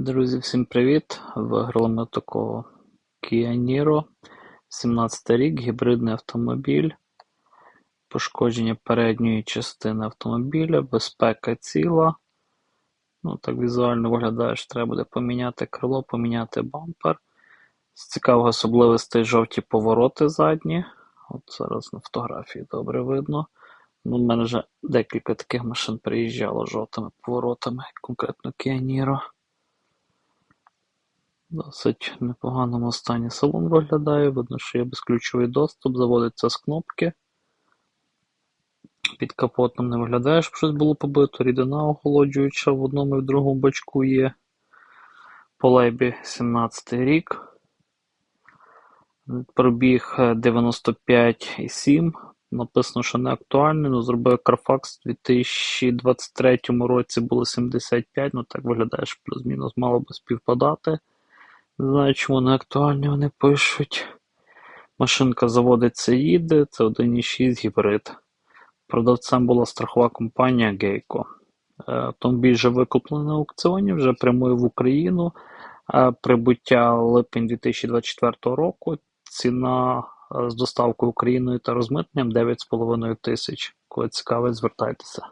Друзі, всім привіт! Виграли ми такого Kia Niro, 17 рік, гібридний автомобіль, пошкодження передньої частини автомобіля, безпека ціла. Ну, Так візуально виглядає, що треба буде поміняти крило, поміняти бампер. З цікавих особливостей жовті повороти задні. От зараз на фотографії добре видно. Ну, У мене вже декілька таких машин приїжджало жовтими поворотами, конкретно Kia Niro. Досить непоганому стані салон виглядає. Видно, що є безключовий доступ, заводиться з кнопки. Під капотом не виглядає, щоб щось було побито. Рідина охолоджуюча в одному і в другому бачку є. По лейбі 17 рік. Пробіг 95,7. Написано, що не актуальний, але зробив Carfax у 2023 році було 75, ну так виглядає, що плюс-мінус мало би співпадати. Знаю, чому не актуальні вони пишуть. Машинка заводиться їде, це 1.6 гібрид. Продавцем була страхова компанія. Е, автомобіль вже викуплений на аукціоні, вже прямує в Україну. Е, прибуття липень 2024 року. Ціна е, з доставкою Україною та розмитненням 9,5 тисяч. Коли цікавить, звертайтеся.